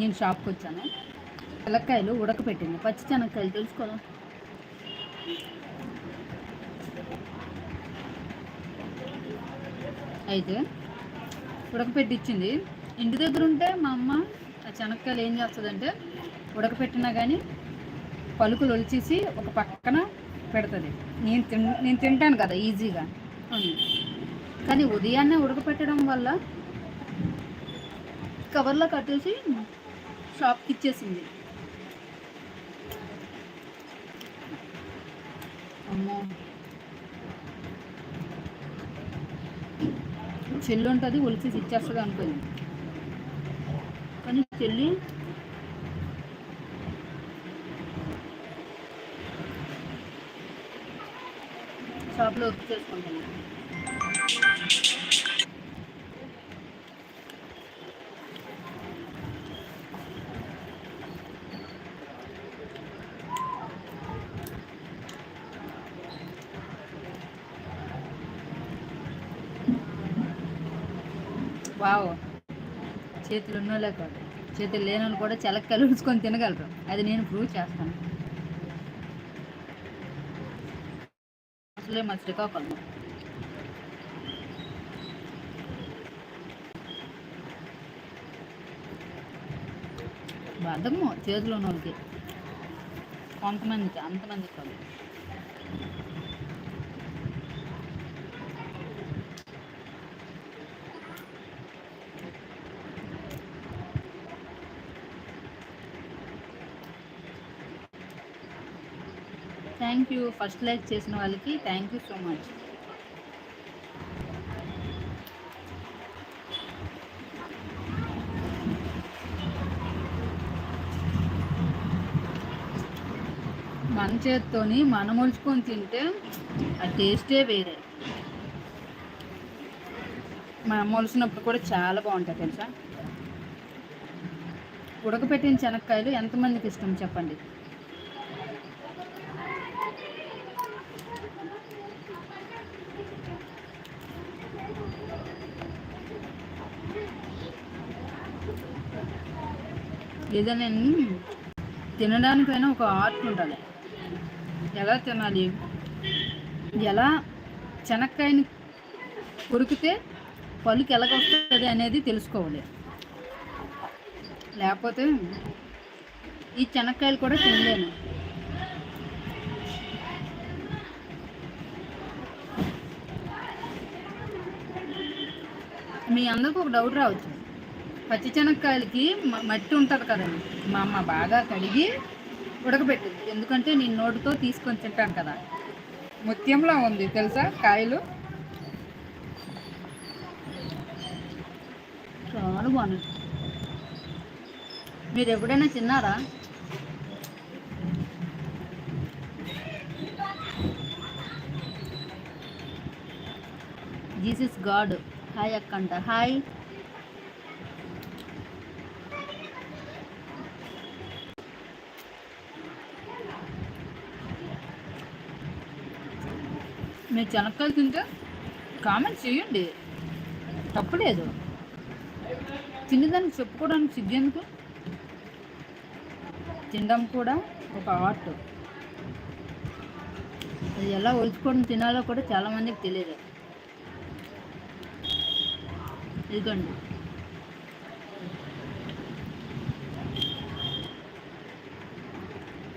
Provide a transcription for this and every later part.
నేను షాప్కి వచ్చాను. శనక్కాయలు ఉడకపెట్టింది. పచ్చి చెనక్కాయలు తెలుసుకోదా అయితే ఉడకపెట్టి ఇచ్చింది ఇంటి దగ్గర ఉంటే మా అమ్మ ఆ చెనక్కాయలు ఏం చేస్తుందంటే ఉడకపెట్టినా కానీ పలుకులు ఒలిచేసి ఒక పక్కన పెడుతుంది. నేను తిన్ నేను తింటాను కదా ఈజీగా. కానీ ఉదయాన్నే ఉడకపెట్టడం వల్ల కవర్లో కట్టేసి షాప్కి ఇచ్చేసింది. అమ్మో. చెల్లి ఉంటుంది ఒలిచేసి ఇచ్చేస్తుంది అనుకోండి కానీ చెల్లి షాప్లో వర్క్ పావు. చేతులు ఉన్నోళ్ళే కాదు. చేతులు లేని వాళ్ళు కూడా చెలక్కలు ఉడుచుకొని తినగలరు. అది నేను ప్రూవ్ చేస్తాను. అసలే మా శ్రీకాకుళం. బద్దము చేతులు ఉన్న వాళ్ళకి కొంతమందికి అంతమందికి కాదు థ్యాంక్ యూ ఫస్ట్ లైక్ చేసిన వాళ్ళకి థ్యాంక్ యూ సో మచ్. మన చేత్తోని మనం ఒలుచుకొని తింటే ఆ టేస్టే వేరే. మనం మొలిసినప్పుడు కూడా చాలా బాగుంటాయి తెలుసా? ఉడకపెట్టిన శనక్కాయలు ఎంతమందికి ఇష్టం చెప్పండి? ఏదైనా తినడానికైనా ఒక ఆర్ట్ ఉండాలి ఎలా తినాలి? ఎలా శనక్కాయని కొరికితే పలుకు ఎలాగొస్తుంది అనేది తెలుసుకోవాలి. లేకపోతే ఈ శనక్కాయలు కూడా తినలేను మీ అందరికీ ఒక డౌట్ రావచ్చు. పచ్చి శనక్కాయలకి మట్టి ఉంటుంది కదండి. మా అమ్మ బాగా కడిగి ఉడకబెట్టింది. ఎందుకంటే నేను నోటితో తీసుకొని తింటాను కదా. ముత్యంలా ఉంది తెలుసా కాయలు? చాలా బాగున్నాయి. మీరు ఎప్పుడైనా తిన్నారా? జీసస్ గాడ్ హాయ్ అక్కంట. హాయ్ మీరు శనక్కాయలు తింటే కామెంట్ చేయండి. తప్పులేదు. తినేదానికి చెప్పుకోవడానికి సిగ్గెందుకు తినడం కూడా ఒక ఆర్ట్. అది ఎలా ఒలుచుకోవడం తినాలో కూడా చాలామందికి తెలియదు. ఇదిగోండి.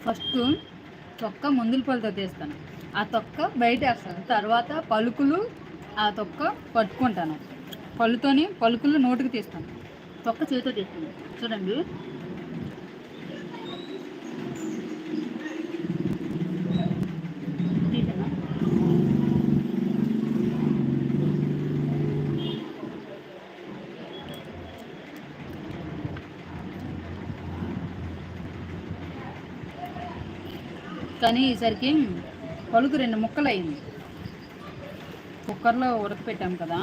ఫస్ట్ చొక్క ముందుల పళ్ళతో తీస్తాను. ఆ తొక్క బయట వేస్తాను. తర్వాత పలుకులు ఆ తొక్క పట్టుకుంటాను. పళ్ళుతోని పలుకులు నోటికి తీస్తాను. తొక్క చేతితో తీస్తాను. చూడండి. కానీ ఈసరికి పలుకు రెండు ముక్కలు అయింది కుక్కర్లో ఉడకపెట్టాం కదా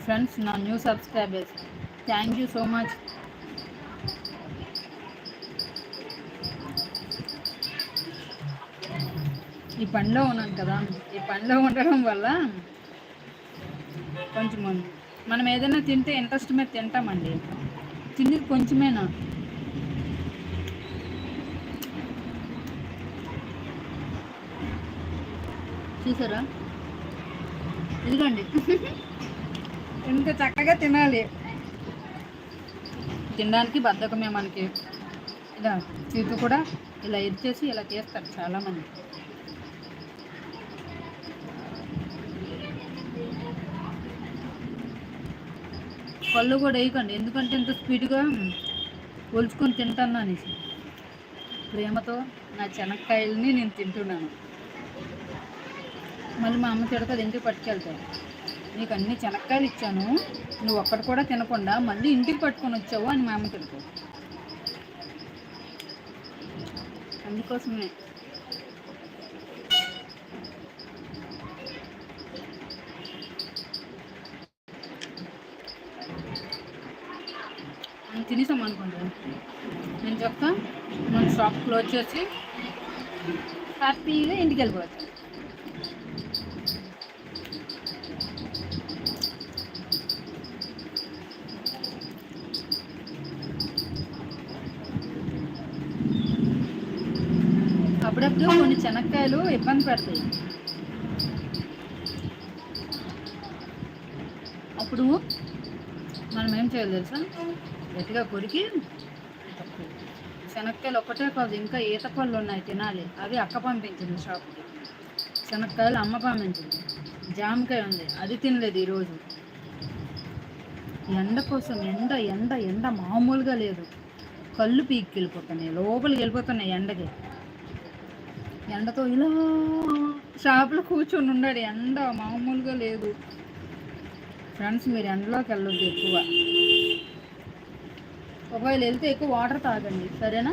ఫ్రెండ్స్ నా new subscribers thank you so much ఈ పనిలో ఉన్నాను కదా. ఈ పనిలో ఉండడం వల్ల కొంచెం మనం ఏదైనా తింటే ఇంట్రెస్ట్ మీద తింటామండి. తిండి కొంచెమేనా? చూసారా? ఇదిగోండి. ఎంత చక్కగా తినాలి. తినడానికి బద్ధకమే మనకి. ఇలా చీపు కూడా ఇలా ఇచ్చేసి ఇలా చేస్తారు చాలామంది. పళ్ళు కూడా వేయకండి. ఎందుకంటే ఇంత స్పీడ్గా ఒలుచుకొని తింటాను అనేసి. ప్రేమతో నా చెనక్కాయలని నేను తింటున్నాను. మళ్ళీ మా అమ్మ తిడతది ఇంటికి పట్టుకెళ్తాను నీకు అన్ని చెనక్కాయలు ఇచ్చాను. నువ్వు ఒక్కటి కూడా తినకుండా మళ్ళీ ఇంటికి పట్టుకొని వచ్చావు అని మా అమ్మ తిడతావు అందుకోసమే తినేసాం అనుకోండి నేను చెప్తా మన షాప్ క్లోజ్ చేసి హ్యాపీగా ఇంటికి వెళ్ళిపోవచ్చు. అప్పుడప్పుడు కొన్ని శనక్కాయలు ఇబ్బంది పెడతాయి. అప్పుడు మనం ఏం చేయాలి తెలుసా? గట్టిగా కొరికి శనక్కాయలు ఒక్కటే కాదు ఇంకా ఈత పళ్ళు ఉన్నాయి తినాలి. అవి అక్క పంపించింది షాప్కి శనక్కాయలు అమ్మ పంపించింది. జామకాయ ఉంది అది తినలేదు ఈరోజు. ఎండ కోసం ఎండ ఎండ ఎండ మామూలుగా లేదు. కళ్ళు పీక్కి వెళ్ళిపోతున్నాయి లోపలికి వెళ్ళిపోతున్నాయి ఎండకి. ఎండతో ఇలా షాప్లో కూర్చొని ఉన్నాడు ఎండ మామూలుగా లేదు. ఫ్రెండ్స్ మీరు ఎండలోకి వెళ్ళొద్దు ఎక్కువ. ఒకవేళ వెళ్తే ఎక్కువ వాటర్ తాగండి సరేనా?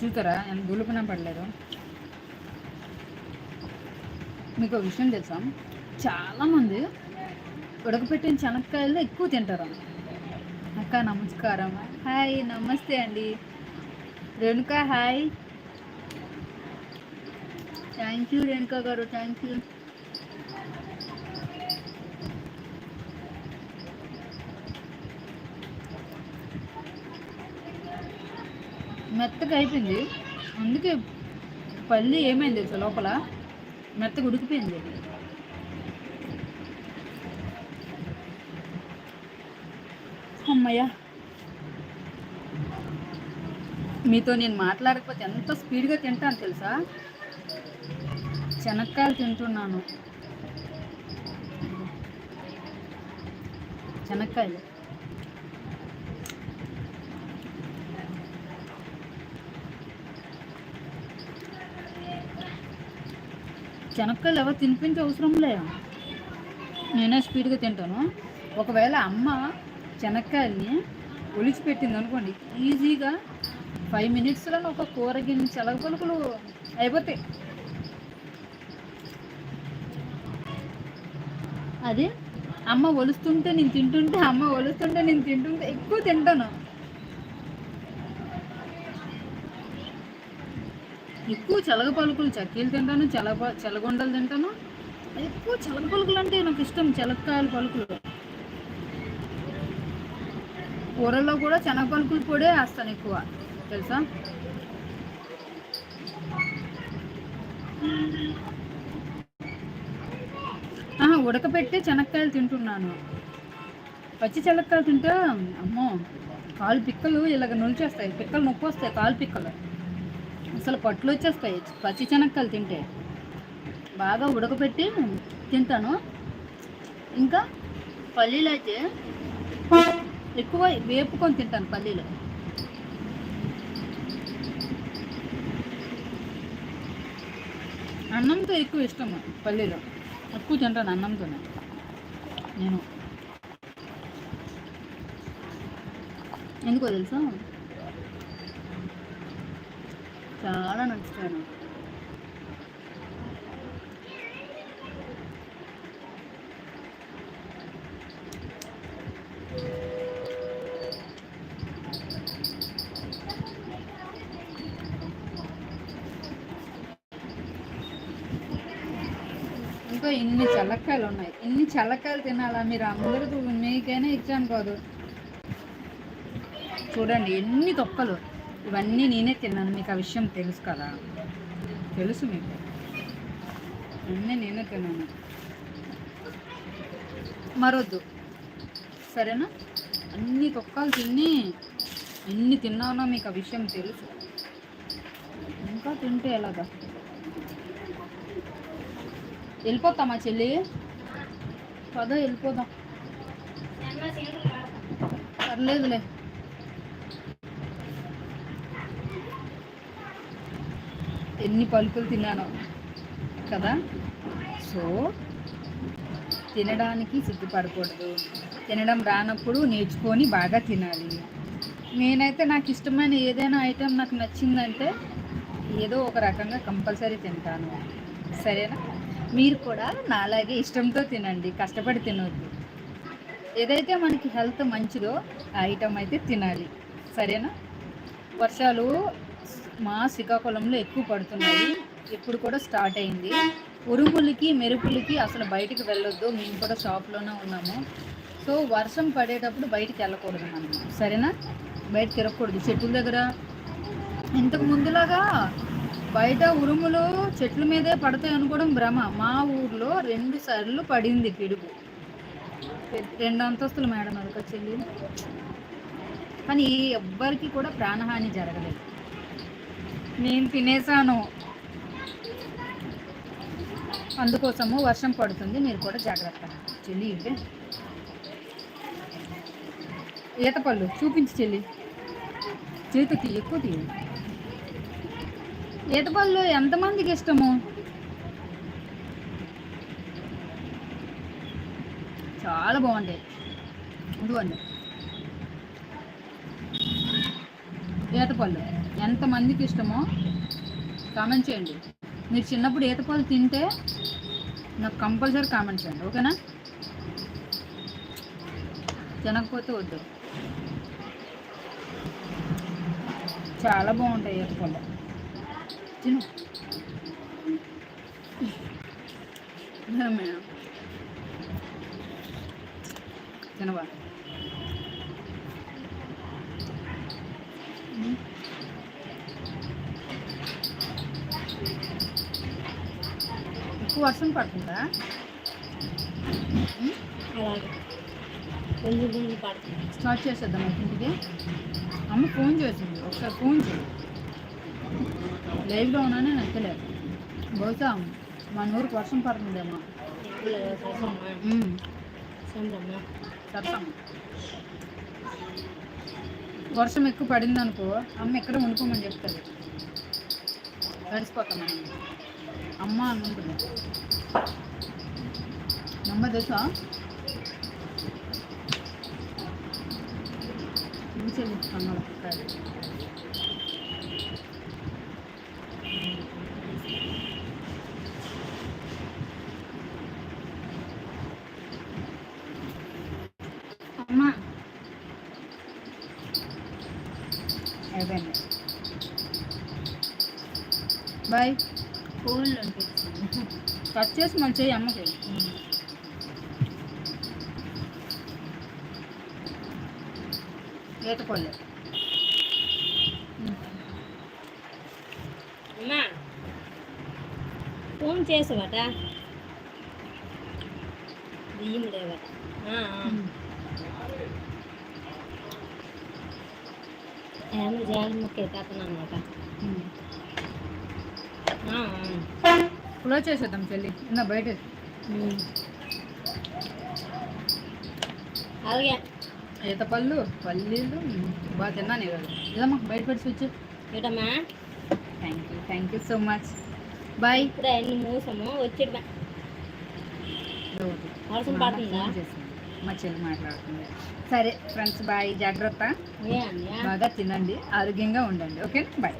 చూతారా నేను గులుపున పడలేదు. మీకు ఒక విషయం తెలుసా? చాలామంది ఉడకపెట్టిన శనక్కాయలు ఎక్కువ తింటారు. అక్క నమస్కారం. హాయ్ నమస్తే అండి. Renuka hi. Thank you Renuka garu thank you మెత్తగా అయిపోయింది. అందుకే పల్లి ఏమైంది తెలుసా లోపల? మెత్తగా ఉడికిపోయింది. అమ్మయ్య. మీతో నేను మాట్లాడకపోతే ఎంత స్పీడ్గా తింటాను తెలుసా? శనక్కాయలు తింటున్నాను. శనక్కాయలు శనక్కాయలు ఎవరు తినిపించే అవసరం లేదు నేనే స్పీడ్గా తింటాను. ఒకవేళ అమ్మ శనక్కాయల్ని ఒలిచిపెట్టింది అనుకోండి ఈజీగా ఫైవ్ మినిట్స్లో ఒక కూర గిన్నె చెలగ పలుకులు అయిపోతాయి. అది అమ్మ ఒలుస్తుంటే నేను తింటుంటే అమ్మ ఒలుస్తుంటే నేను తింటుంటే ఎక్కువ తింటాను. ఎక్కువ చలగ పలుకులు చక్కీలు తింటాను చలగ చెలగొండలు తింటాను. ఎక్కువ చెలగ పలుకులు అంటే నాకు ఇష్టం చలక్కాయల పలుకులు. కూరల్లో కూడా చెనగ పలుకులు పొడే వేస్తాను ఎక్కువ. తెలుసా? ఉడకపెట్టి చెనక్కాయలు తింటున్నాను. పచ్చి చెనక్కాయలు తింటే అమ్మో కాలు పిక్కలు ఇలాగ నులిచేస్తాయి. పిక్కలు నొప్పి వస్తాయి కాలు పిక్కలు. అసలు పట్లు వచ్చేస్తాయి పచ్చి శనక్కాయలు తింటే. బాగా ఉడకపెట్టి తింటాను. ఇంకా పల్లీలు అయితే ఎక్కువ వేపుకొని తింటాను పల్లీలు. అన్నంతో ఎక్కువ ఇష్టం పల్లీలో. ఎక్కువ తింటాను అన్నంతోనే. నేను. ఎందుకో తెలుసా? చాలా నచ్చుతాను నాకు ఇంకా ఇన్ని చల్లక్కాయలు ఉన్నాయి ఇన్ని చల్లక్కాయలు తినాలా మీరు? అందరూ మీకైనా ఇచ్చాను కాదు. చూడండి ఎన్ని తొక్కలు. ఇవన్నీ నేనే తిన్నాను. మీకు ఆ విషయం తెలుసు కదా? తెలుసు మీకు. అన్నీ నేనే తిన్నాను. మరొద్దు. సరేనా? అన్ని తొక్కలు తిని ఎన్ని తిన్నానో మీకు ఆ విషయం తెలుసు. ఇంకా తింటే ఎలాగా? వెళ్ళిపోతామా చెల్లి? పద వెళ్ళిపోదాం. పర్లేదులే. ఎన్ని పలుకులు తిన్నాను కదా? సో తినడానికి సిగ్గుపడకూడదు. తినడం రానప్పుడు నేర్చుకొని బాగా తినాలి. నేనైతే నాకు ఇష్టమైన ఏదైనా ఐటెం నాకు నచ్చిందంటే ఏదో ఒక రకంగా కంపల్సరీ తింటాను. సరేనా? మీరు కూడా నాలాగే ఇష్టంతో తినండి కష్టపడి తినొద్దు. ఏదైతే మనకి హెల్త్ మంచిదో ఆ ఐటెం అయితే తినాలి. సరేనా? వర్షాలు మా శ్రీకాకుళంలో ఎక్కువ పడుతున్నాయి. ఇప్పుడు కూడా స్టార్ట్ అయింది. ఉరుములకి మెరుపులకి అసలు బయటికి వెళ్ళొద్దు. మేము కూడా షాప్లోనే ఉన్నాము. సో వర్షం పడేటప్పుడు బయటికి వెళ్ళకూడదు మనం. సరేనా? బయట తిరగకూడదు. చెట్టుల దగ్గర. ఇంతకు ముందులాగా బయట ఉరుములు చెట్ల మీదే పడతాయి అనుకోవడం భ్రమ. మా ఊర్లో రెండు సార్లు పడింది పిడుగు. రెండు అంతస్తులు మేడం అదొక చెల్లి. కానీ ఎవ్వరికి కూడా ప్రాణహాని జరగలేదు. నేను తినేసాను. అందుకోసము వర్షం పడుతుంది. మీరు కూడా జాగ్రత్త. చెల్లి ఇవే చూపించి చెల్లి. చేతికి ఎక్కువ తీయండి ఈతపళ్ళు ఎంతమందికి ఇష్టము? చాలా బాగుంటాయి. ఇదిగోండి. ఈతపళ్ళు ఎంత ఎంతమందికి ఇష్టమో కామెంట్ చేయండి. మీరు చిన్నప్పుడు ఈతపళ్ళు తింటే నాకు కంపల్సరీ కామెంట్ చేయండి ఓకేనా? తినకపోతే వద్దు. చాలా బాగుంటాయి ఈతపళ్ళు తిను. తినవా? ఎక్కువ వర్షం పడుతుందా? అలాగే. కొంచెం కొంచెం పడుతుంది. స్టార్ట్ చేసేద్దాం ఇంటికి. అమ్మ ఫోన్ చేసింది. ఒకసారి ఫోన్ చేయి. లైవ్లో ఉన్నానే నచ్చలేదు బహుశా మన ఊరికి వర్షం పడుతుందేమో. వర్షం ఎక్కువ పడింది అనుకో అమ్మ ఎక్కడ ఉండిపోమని చెప్తుంది. తడిసిపోతాం అమ్మ అని ఉంటుంది. అమ్మ తెలుసా? ఇంచెల్లి అమ్మ కాదు అమ్మ అయిపోయింది బాయ్. అనిపిస్తుంది కట్ చేసి చెయ్యి అమ్మకి. ఈత పళ్ళు అమ్మా. ఫోన్ చేసావట? బియ్యం లేవట. ఏమో జాగ్రత్త అనమాట క్లోజ్ చేసేద్దాం చెల్లి. ఇంకా బయట. అలాగే. ఈత పళ్ళు పల్లీలు బాగా తిన్నాను ఈరోజు. ఇదమ్మా బయట పెట్టి switch. ఏటమ్మా thank you thank you so much bye ఇప్పుడే అన్ని మూసము వచ్చి వర్షం పడుతుందా? మా చెల్లి మాట్లాడుతుంది. సరే ఫ్రెండ్స్ బాయ్ జాగ్రత్త. బాగా తినండి. ఆరోగ్యంగా ఉండండి. Okay bye